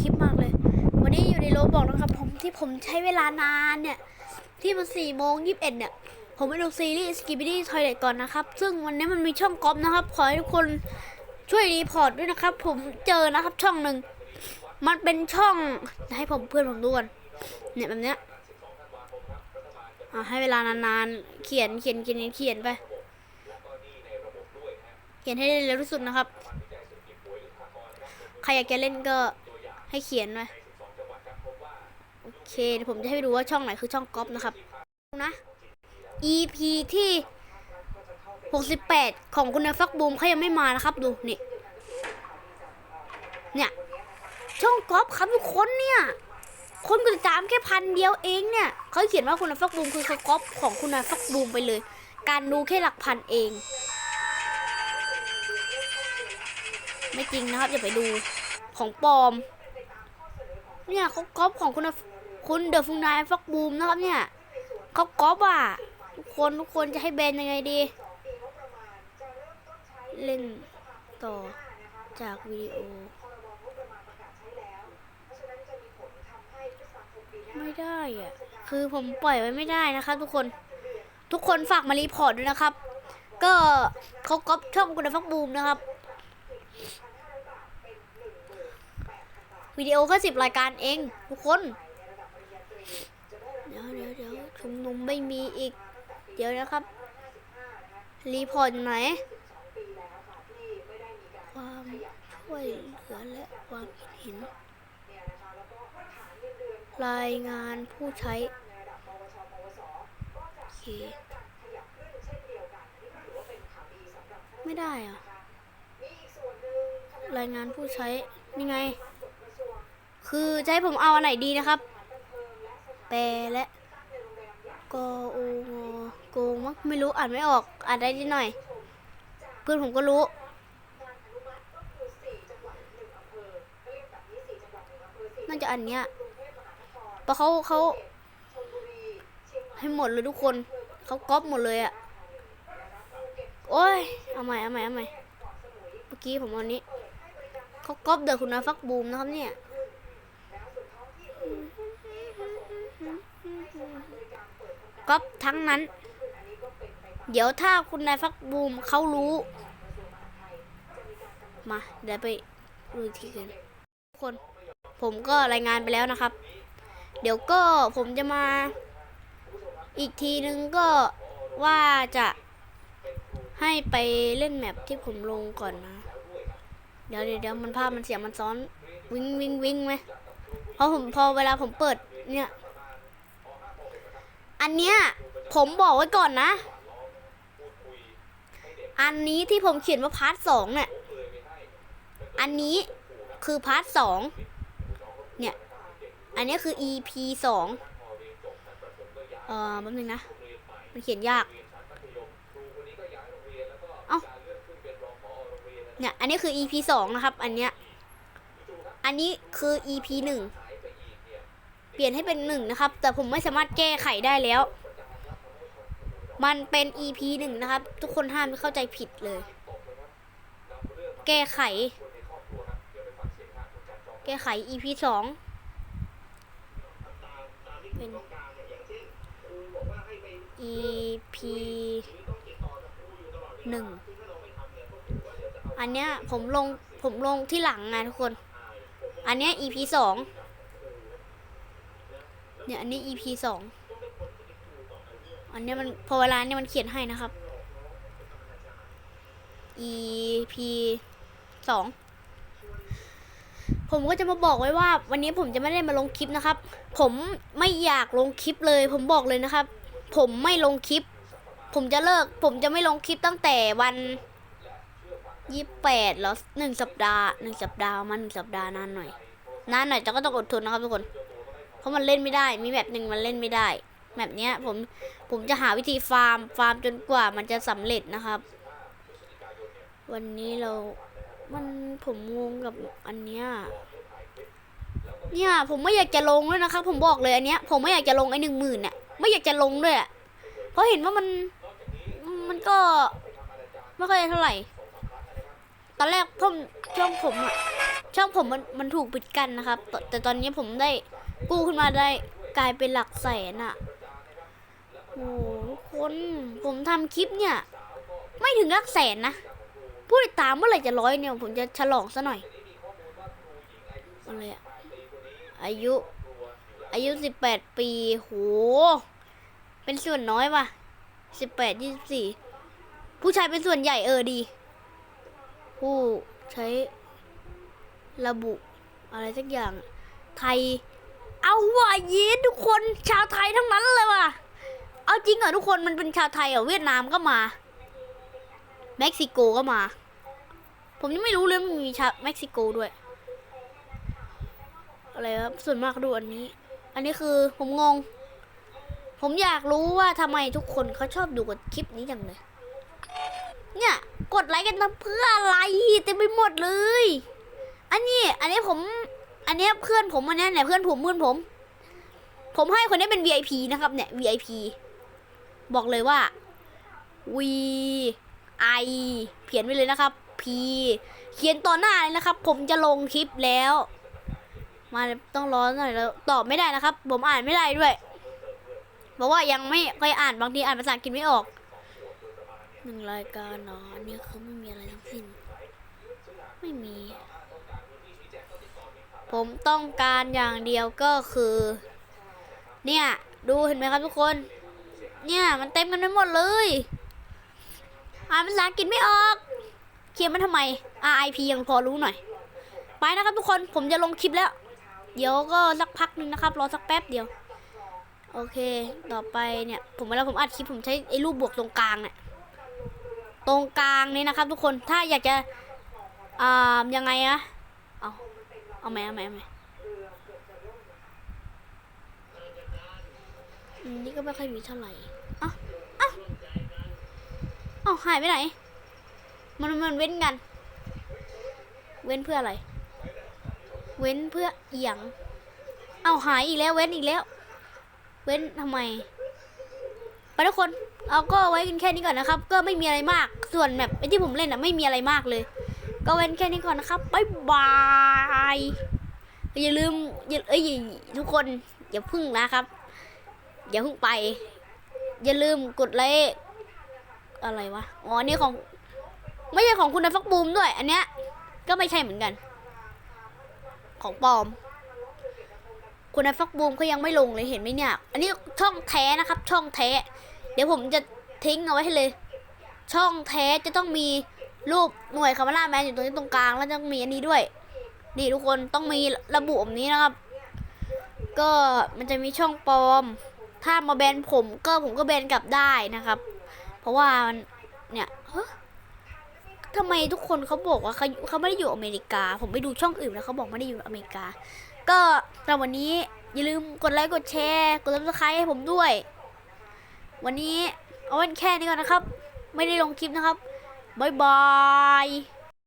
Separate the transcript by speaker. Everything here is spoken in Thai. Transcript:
Speaker 1: คลิปมากเลย วันนี้อยู่ในโรบอกนะครับ ผมที่ผมใช้เวลานานเนี่ย ที่มันสี่โมงยี่สิบเอ็ดเนี่ย ผมไปดูซีรีส์ Skibidi Toilet ก่อนนะครับ ซึ่งวันนี้มันมีช่องก๊อปนะครับ ขอให้ทุกคนช่วยรีพอร์ตด้วยนะครับ ผมเจอนะครับช่องหนึ่งมันเป็นช่องให้ผมเพื่อนผมดูก่อนเนี่ยแบบเนี้ยอะให้เวลานานๆ เขียนเขียนเขียนเขียนไปเขียนให้ได้เร็วที่สุดนะครับ ใครอยากจะเล่นก็ ให้เขียนไว้โอเคเดี๋ยวผมจะให้ดูว่าช่องไหนคือช่องก๊อปนะครับนะ EP ที่ 68 ของคุณนายฟักบูมเขายังไม่มานะครับดูนี่เนี่ยช่องก๊อปครับทุกคนเนี่ยคนกดติดตามแค่พันเดียวเองเนี่ยเขาเขียนว่าคุณนายฟักบูมคือเขาก๊อปของคุณนายฟักบูมไปเลย การดูแค่หลักพันเอง ไม่จริงนะครับอย่าไปดูของปลอม เนี่ยเขาก๊อปของคุณคุณเดอะฟุงนายฟักบูมนะครับเนี่ยเขาก๊อปอะทุกคนทุกคนจะให้แบนยังไงดี เล่นต่อจากวิดีโอ ไม่ได้อะ คือผมปล่อยไว้ไม่ได้นะครับทุกคนทุกคนฝากมารีพอร์ตด้วยนะครับ ก็เขาก๊อปช่องคุณฟักบูมนะครับ วิดีโอแค่สิบรายการเองทุกคน เดี๋ยวเดี๋ยวเดี๋ยวชุมนุมไม่มีอีก เดี๋ยวนะครับ รีพอร์ตไหน ความช่วยเหลือและความเห็น รายงานผู้ใช้โอเคไม่ได้อะรายงานผู้ใช้นี่ไง คือจะให้ผมเอาอันไหนดีนะครับ แปลและกอโองโกงมั้งไม่รู้อ่านไม่ออก อ่านได้นิดหน่อย เพื่อนผมก็รู้ น่าจะอันเนี้ยเพราะเขาเขาให้หมดเลยทุกคนเขาก๊อปหมดเลยอะโอ้ย เอาใหม่ เอาใหม่ เอาใหม่ เมื่อกี้ผมเอาอันนี้ เขาก๊อปเดอะคุณนาฟักบูมนะครับเนี่ย ก๊อปทั้งนั้น เดี๋ยวถ้าคุณนายฟักบูมเขารู้ มาเดี๋ยวไปดูอีกทีกันทุกคน ผมก็รายงานไปแล้วนะครับ เดี๋ยวก็ผมจะมา อีกทีนึงก็ว่าจะให้ไปเล่นแมปที่ผมลงก่อนนะ เดี๋ยวเดี๋ยวยวมันภาพมันเสียงมันซ้อน วิงวิงวิงไหมเพราะผมพอเวลาผมเปิดเนี่ย อันเนี้ยผมบอกไว้ก่อนนะ อันนี้ที่ผมเขียนว่าพาร์ทสองเนี่ย อันนี้คือพาร์ทสองเนี่ย อันนี้คือ EP สองเอ่อแป๊บนึงนะ มันเขียนยาก เอ้า เนี่ย อันนี้คือ EP สองนะครับ อันเนี้ย อันนี้คือ EP หนึ่ง ปลี่ยนให้เป็นหนึ่งนะครับ แต่ผมไม่สามารถแก้ไขได้แล้ว มันเป็น EP หนึ่งนะครับ ทุกคนห้ามเข้าใจผิดเลย แก้ไข แก้ไข EP สองเป็น EP หนึ่งอันเนี้ยผมลงผมลงที่หลังไงทุกคน อันเนี้ย EP สอง เนี่ยอันนี้ EP สองอันนี้มันพอเวลาเนี่ยมันเขียนให้นะครับ EP สองผมก็จะมาบอกไว้ว่า วันนี้ผมจะไม่ได้มาลงคลิปนะครับ ผมไม่อยากลงคลิปเลย ผมบอกเลยนะครับ ผมไม่ลงคลิป ผมจะเลิก ผมจะไม่ลงคลิปตั้งแต่วันยี่แปดแล้วหนึ่งสัปดาห์หนึ่งสัปดาห์มาหนึ่งสัปดาห์นานหน่อยนานหน่อยแต่ก็ต้องอดทนนะครับทุกคน เพราะมันเล่นไม่ได้ มีแบบหนึ่งมันเล่นไม่ได้แบบเนี้ยผมผมจะหาวิธีฟาร์มฟาร์มจนกว่ามันจะสำเร็จนะครับ วันนี้เรา มันผมงงกับอันเนี้ยเนี่ยผมไม่อยากจะลงด้วยนะครับ ผมบอกเลยอันเนี้ย ผมไม่อยากจะลงไอ้หนึ่งหมื่นเนี่ยไม่อยากจะลงด้วยอะเพราะเห็นว่ามันมันก็ไม่ค่อยเท่าไหร่ ตอนแรกผมช่องผมอะช่องผมมันมันถูกปิดกันนะครับ แต่ตอนนี้ผมได้ กู้ขึ้นมาได้กลายเป็นหลักแสนอะโอ้โหทุกคนผมทำคลิปเนี่ย ไม่ถึงหลักแสนนะผู้ติดตามเมื่อไหร่จะร้อยเนี่ย ผมจะฉลองซะหน่อยอะไรอะอายุ อายุสิบแปดปีโหเป็นส่วนน้อยว่ะสิบแปดยี่สิบสี่ผู้ชายเป็นส่วนใหญ่เออดี ผู้ใช้ระบุอะไรสักอย่างไทย เอาว่ะเย็นทุกคนชาวไทยทั้งนั้นเลยว่ะ เอาจริงเหรอทุกคนมันเป็นชาวไทยเหรอเวียดนามก็มา เม็กซิโกก็มา ผมยังไม่รู้เลยมันมีชาวเม็กซิโกด้วย อะไรครับส่วนมากดูอันนี้ อันนี้คือผมงง ผมอยากรู้ว่าทำไมทุกคนเขาชอบดูกับคลิปนี้จังเลยเนี่ย กดไลค์กันเพื่ออะไรเต็มไปหมดเลย อันนี้ อันนี้ผม อันนี้เพื่อนผมอันนี้เนี่ยเพื่อนผมเพื่อนผม ผมให้คนนี้เป็น VIP นะครับเนี่ย VIP บอกเลยว่า V I เขียนไว้เลยนะครับ P เขียนต่อหน้าเลยนะครับ ผมจะลงคลิปแล้ว มาต้องรอหน่อยแล้วตอบไม่ได้นะครับ ผมอ่านไม่ได้ด้วยบอกว่ายังไม่เคยอ่านบางทีอ่านภาษาอังกฤษไม่ออกหนึ่งรายการเนาะอันนี้คือไม่มีอะไรทั้งสิ้น ไม่มี ผมต้องการอย่างเดียวก็คือ เนี่ย ดูเห็นไหมครับทุกคน เนี่ย มันเต็มกันไปหมดเลย อ่านภาษาอังกฤษไม่ออก เขียนมันทำไม RIP ยังพอรู้หน่อย ไปนะครับทุกคนผมจะลงคลิปแล้ว เดี๋ยวก็สักพักนึงนะครับ รอสักแป๊บเดียว โอเค ต่อไปเนี่ย ผมเวลาผมอัดคลิปผมใช้ไอ้รูปบวกตรงกลางเนี่ยตรงกลางนี้นะครับ ทุกคนถ้าอยากจะอ่ายังไงอะ เอาเอาไหมเอาไหมเอาไหมอืมนี่ก็ไม่ค่อยมีเท่าไหร่เอ้าเอ้าเอ้าหายไปไหน มันมันเว้นกัน เว้นเพื่ออะไร เว้นเพื่อเอียงเอาหายอีกแล้วเว้นอีกแล้ว เว้นทำไม ไปทุกคน เอาก็ไว้กันแค่นี้ก่อนนะครับ ก็ไม่มีอะไรมาก ส่วนแบบไอ้ที่ผมเล่นอะไม่มีอะไรมากเลย ก็เว้นแค่นี้ก่อนนะครับบ๊ายบายอย่าลืมอย่าเอ้ยทุกคนอย่าพึ่งนะครับ อย่าพึ่งไป อย่าลืมกดไลค์อะไรวะอ๋อนี่ของ ไม่ใช่ของคุณนฟักบูมด้วย อันเนี้ยก็ไม่ใช่เหมือนกัน ของปลอม คุณนฟักบูมเขายังไม่ลงเลยเห็นไหมเนี่ย อันนี้ช่องแท้นะครับ ช่องแท้ เดี๋ยวผมจะทิ้งเอาไว้ให้เลย ช่องแท้จะต้องมี รูปหน่วยคาร์มาแมนอยู่ตรงนี้ตรงกลางแล้วต้องมีอันนี้ด้วยนี่ทุกคนต้องมีระบุแบบนี้นะครับ ก็มันจะมีช่องปลอม ถ้ามาแบนผมก็ผมก็แบนกลับได้นะครับ เพราะว่ามันเนี่ยเฮ้ทำไมทุกคนเขาบอกว่าเขาเขาไม่ได้อยู่อเมริกา ผมไปดูช่องอื่นแล้วเขาบอกไม่ได้อยู่อเมริกา ก็สำหรับวันนี้อย่าลืมกดไลค์กดแชร์กดซับสไครต์ให้ผมด้วย วันนี้เอาไว้แค่นี้ก่อนนะครับ ไม่ได้ลงคลิปนะครับ บ๊ายบาย